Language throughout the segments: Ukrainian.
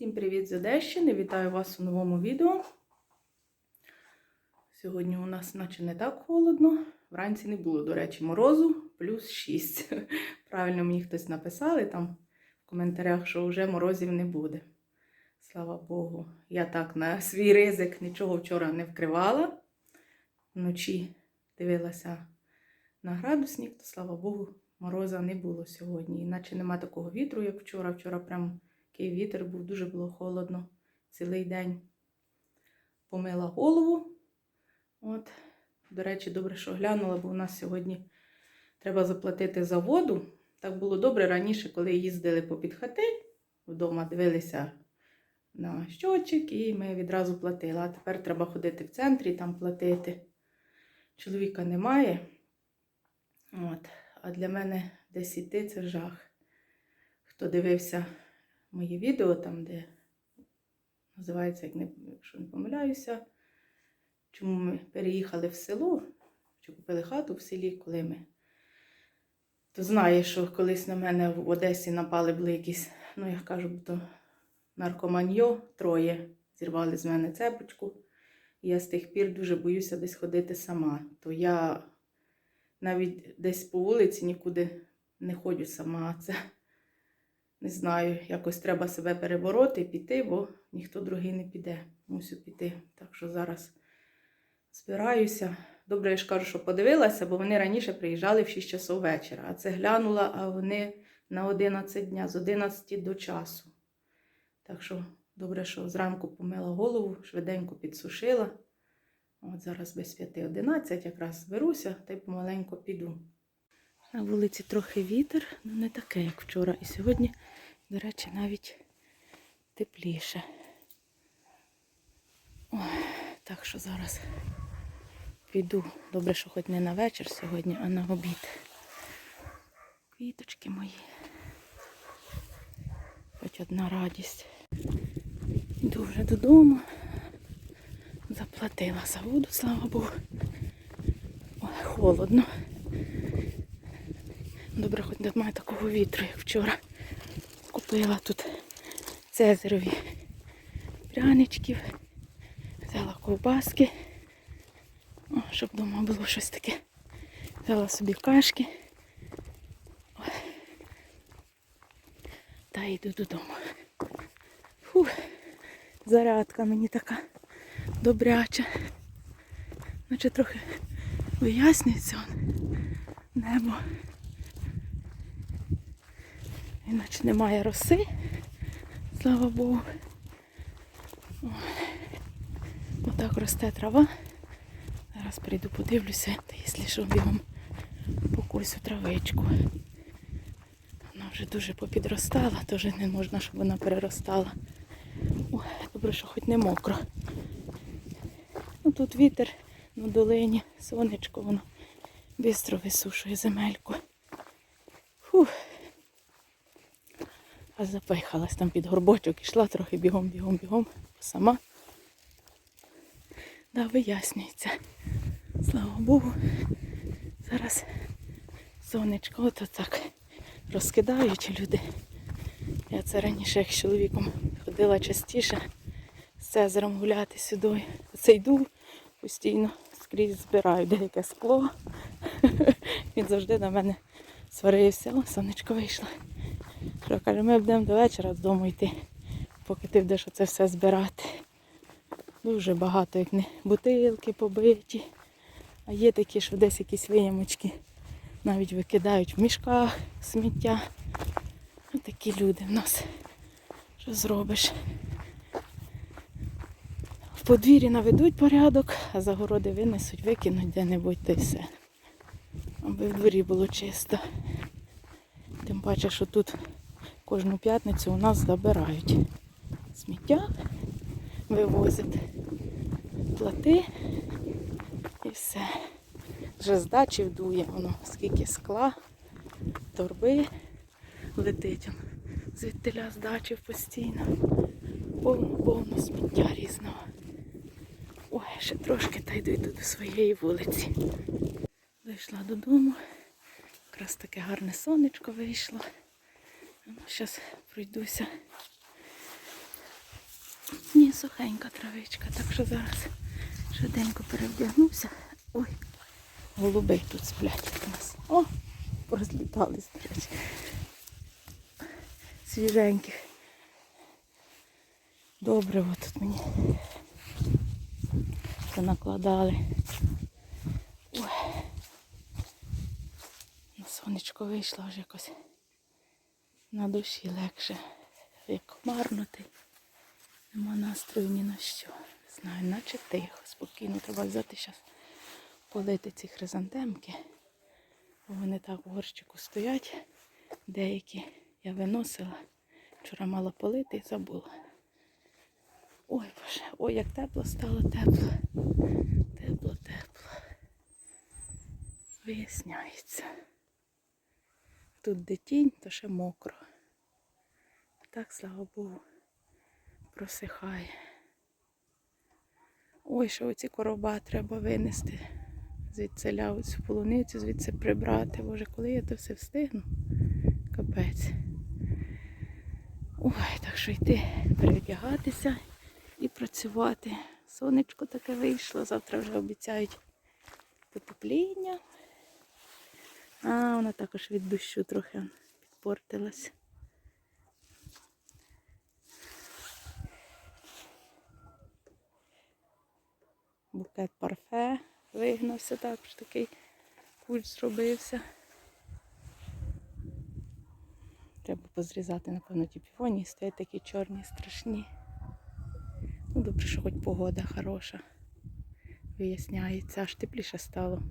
Всім привіт з Одещини! Вітаю вас у новому відео. Сьогодні у нас наче не так холодно. Вранці не було, до речі, морозу плюс 6. Правильно мені хтось написали там в коментарях, що вже морозів не буде. Слава Богу. Я так на свій ризик нічого вчора не вкривала. Вночі дивилася на градусник, то слава Богу, мороза не було сьогодні. Іначе нема такого вітру, як вчора. Вчора прям такий вітер був, дуже було холодно цілий день. Помила голову. От, до речі, добре, що глянула, бо у нас сьогодні треба заплатити за воду. Так було добре раніше, коли їздили по підхати, вдома дивилися на щочик, і ми відразу платили. А тепер треба ходити в центрі там платити. Чоловіка немає. От. А для мене десь іти це жах. Хто дивився моє відео, там, де називається, як не, якщо не помиляюся, чому ми переїхали в село, чи купили хату в селі, коли ми. То знає, що колись на мене в Одесі напали були якісь, ну я кажу, то наркоманьо, троє зірвали з мене цепочку. І я з тих пір дуже боюся десь ходити сама. То я навіть десь по вулиці нікуди не ходжу сама. Це не знаю, якось треба себе перебороти піти, бо ніхто другий не піде. Мусю піти. Так що зараз збираюся. Добре, я ж кажу, що подивилася, бо вони раніше приїжджали в 6 часов вечора. А це глянула, а вони на 11 дня, з 11 до часу. Так що добре, що зранку помила голову, швиденько підсушила. От зараз без 5-11 якраз зберуся та й помаленько піду. На вулиці трохи вітер, але не таке, як вчора. І сьогодні, до речі, навіть тепліше. Ой, так що зараз піду. Добре, що хоч не на вечір сьогодні, а на обід. Квіточки мої. Хоч одна радість. Йду вже додому. Заплатила за воду, слава Богу. Ой, холодно. Добре, хоч немає такого вітру, як вчора. Купила тут цезарові пряничків, взяла ковбаски, О, щоб вдома було щось таке. Взяла собі кашки. Ой. Та йду додому. Фух, зарядка мені така добряча. Наче трохи вияснюється небо. Іначе немає роси, слава Богу. Отак росте трава. Зараз прийду подивлюся, та якщо що бігом покусю травичку. Вона вже дуже попідростала, теж не можна, щоб вона переростала. Ой, добре, що хоч не мокро. Ну тут вітер на долині, сонечко, воно швидко висушує земельку. Фух. А запихалась там під горбочок, ішла трохи бігом, бігом, бігом, сама. Да, вияснюється. Слава Богу. Зараз сонечко ото так розкидають люди. Я це раніше як з чоловіком ходила частіше з Цезарем гуляти сюди. Оце йду постійно скрізь збираю деяке скло. Він завжди на мене сварився. О, сонечко вийшло. Що каже, ми будемо до вечора додому йти, поки ти будеш оце все збирати. Дуже багато, як не бутилки побиті. А є такі, що десь якісь виямочки навіть викидають в мішках сміття. Ось такі люди в нас. Що зробиш? В подвір'ї наведуть порядок, а загороди винесуть, викинуть де-небудь та й все. Аби в дворі було чисто. Тим паче, що тут кожну п'ятницю у нас забирають сміття, вивозять плати і все. Вже з дачі вдує воно, скільки скла, торби летить. Звідтиля з дачі постійно. Повно-повно сміття різного. Ой, ще трошки та йду до своєї вулиці. Вийшла додому. Якраз таке гарне сонечко вийшло. Ну, Зараз пройдуся Ні, сухенька травичка, так що зараз швиденько перевдягнуся. Ой, голуби тут сплять у нас. О, порозлітались, до речі. Свіженьких. Добре, от тут мені понакладали. Ой. На сонечко вийшло аж якось на душі легше. Як хмарнутий. Нема настрою ні на що. Не знаю, наче тихо, спокійно. Треба взяти зараз полити ці хризантемки. Вони так в горщику стоять. Деякі я виносила. Вчора мала полити і забула. Ой, боже, ой, як тепло стало, тепло. Тепло, тепло. Виясняється. Тут де тінь, то ще мокро. Так, слава Богу, просихає. Ой, що оці короба треба винести. Звідси цю полуницю, звідси прибрати. Боже, коли я то все встигну? Капець. Ой, так що йти, перевдягатися і працювати. Сонечко таке вийшло, завтра вже обіцяють потепління. А, вона також від дощу трохи підпортилась. Букет парфе вигнався також такий культ зробився. Треба позрізати, напевно, ті півоні, стоять такі чорні, страшні. Ну, добре, що хоч погода хороша. Виясняється, аж тепліше стало.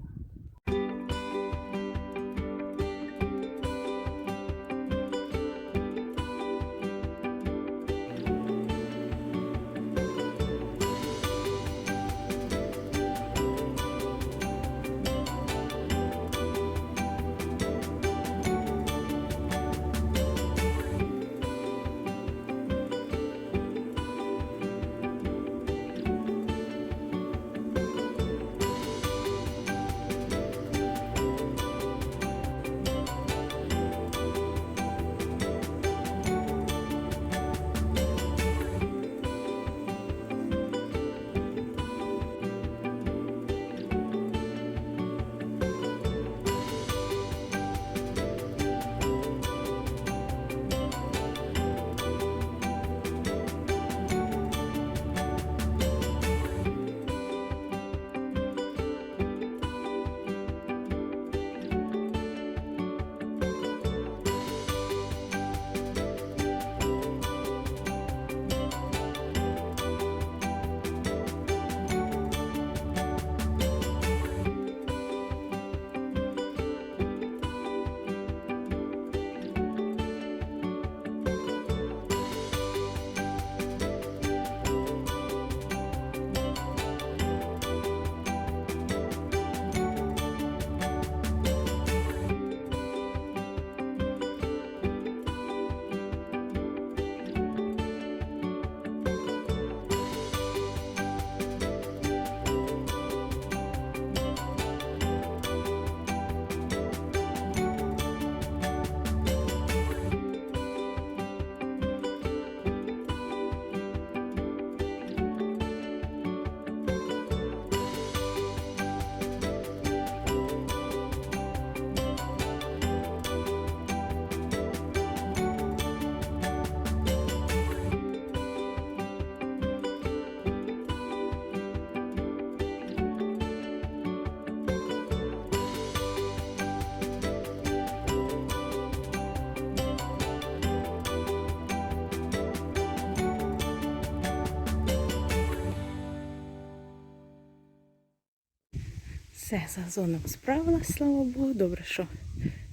Все, за зоном справилась, слава Богу. Добре, що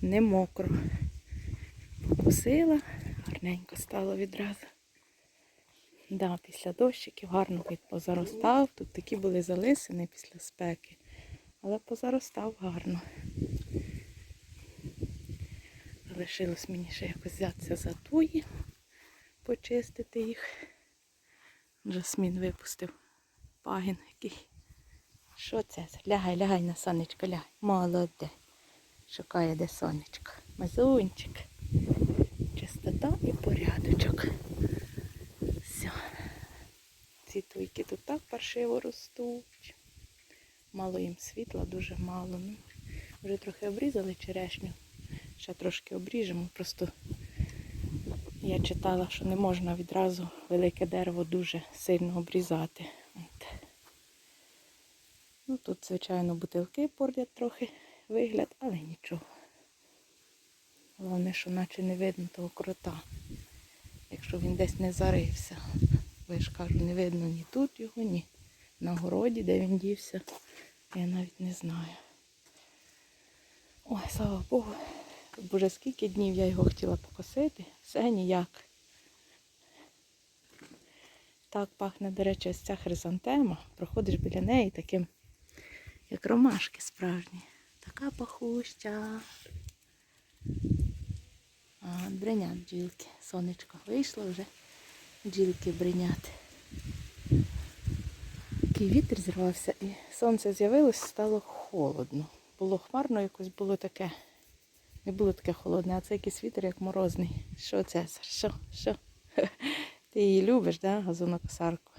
не мокро. Покусила, гарненько стало відразу. Да, після дощиків гарно позаростав. Тут такі були залисини після спеки. Але позаростав гарно. Залишилось мені ще якось взятися за туї, почистити їх. Жасмін випустив пагін який. Що це? Лягай, лягай на сонечко, лягай. Молоде. Шукає де сонечко. Мазунчик. Чистота і порядочок. Все. ці туйки тут так паршиво ростуть. Мало їм світла, дуже мало. Ну, вже трохи обрізали черешню. Ще трошки обріжемо. Просто я читала, що не можна відразу велике дерево дуже сильно обрізати. Тут, звичайно, бутилки портять трохи вигляд, але нічого. Головне, що наче не видно того крота, якщо він десь не зарився. Я ж кажу, не видно ні тут його, ні на городі, де він дівся. Я навіть не знаю. Ой, слава Богу. Боже, скільки днів я його хотіла покосити, все ніяк. Так пахне, до речі, ось ця хризантема. Проходиш біля неї таким, як ромашки справжні. Така пахуща. А, бринять бджілки. Сонечко вийшло вже. Бджілки бринять. Такий вітер зірвався і сонце з'явилось, стало холодно. Було хмарно, якось було таке. Не було таке холодне, а це якийсь вітер, як морозний. Що це? Що? Що? Ти її любиш, да, газонокосарку?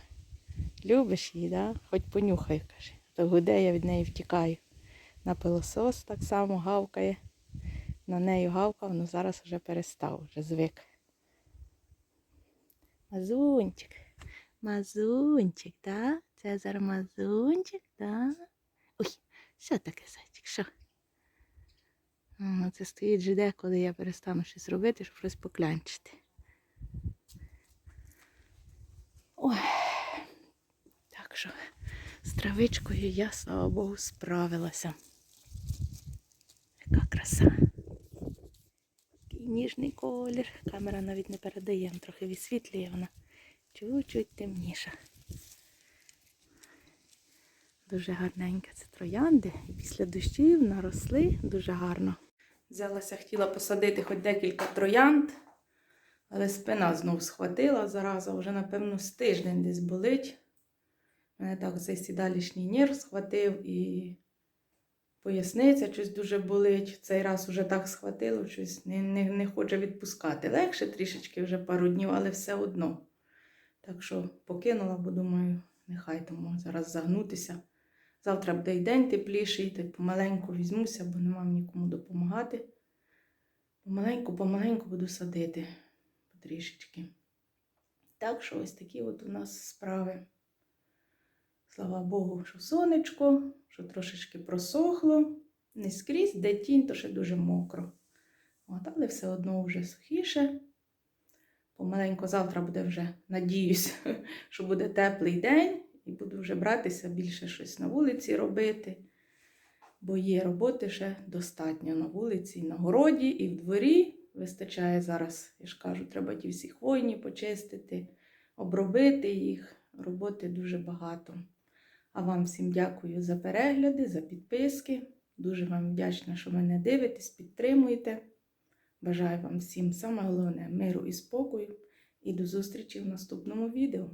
Любиш її, да? Хоч понюхай, каже. То гуде, я від неї втікаю. На пилосос так само гавкає. На неї гавкав, але зараз вже перестав, вже звик. Мазунчик. Мазунчик, да? Цезар мазунчик, да? Ой, що таке зайчик? Що? Це стоїть жде, коли я перестану щось робити, щоб щось поклянчити. Ой. Так що з травичкою я, слава Богу, справилася. Яка краса. Такий ніжний колір. Камера навіть не передає, трохи відсвітлює вона. Чуть-чуть темніша. Дуже гарненька це троянди. Після дощів наросли дуже гарно. Взялася, хотіла посадити хоч декілька троянд, але спина знов схватила зараза, вже, напевно, з тиждень десь болить. Мене так цей сідалішній нерв схватив і поясниця щось дуже болить. Цей раз вже так схватило, щось не, не, не хоче відпускати. Легше трішечки вже пару днів, але все одно. Так що покинула, бо думаю, нехай тому зараз загнутися. Завтра буде й день тепліший, та й помаленьку візьмуся, бо нема нікому допомагати. Помаленьку, помаленьку буду садити потрішечки. Так що ось такі от у нас справи. Слава Богу, що сонечко, що трошечки просохло. Не скрізь, де тінь, то ще дуже мокро. От, але все одно вже сухіше. Помаленько завтра буде вже, надіюсь, що буде теплий день, і буду вже братися більше щось на вулиці робити. Бо є роботи ще достатньо на вулиці, і на городі, і в дворі. Вистачає зараз, я ж кажу, треба ті всі хвойні почистити, обробити їх. Роботи дуже багато. А вам всім дякую за перегляди, за підписки. Дуже вам вдячна, що мене дивитесь, підтримуєте. Бажаю вам всім саме головне миру і спокою. І до зустрічі в наступному відео.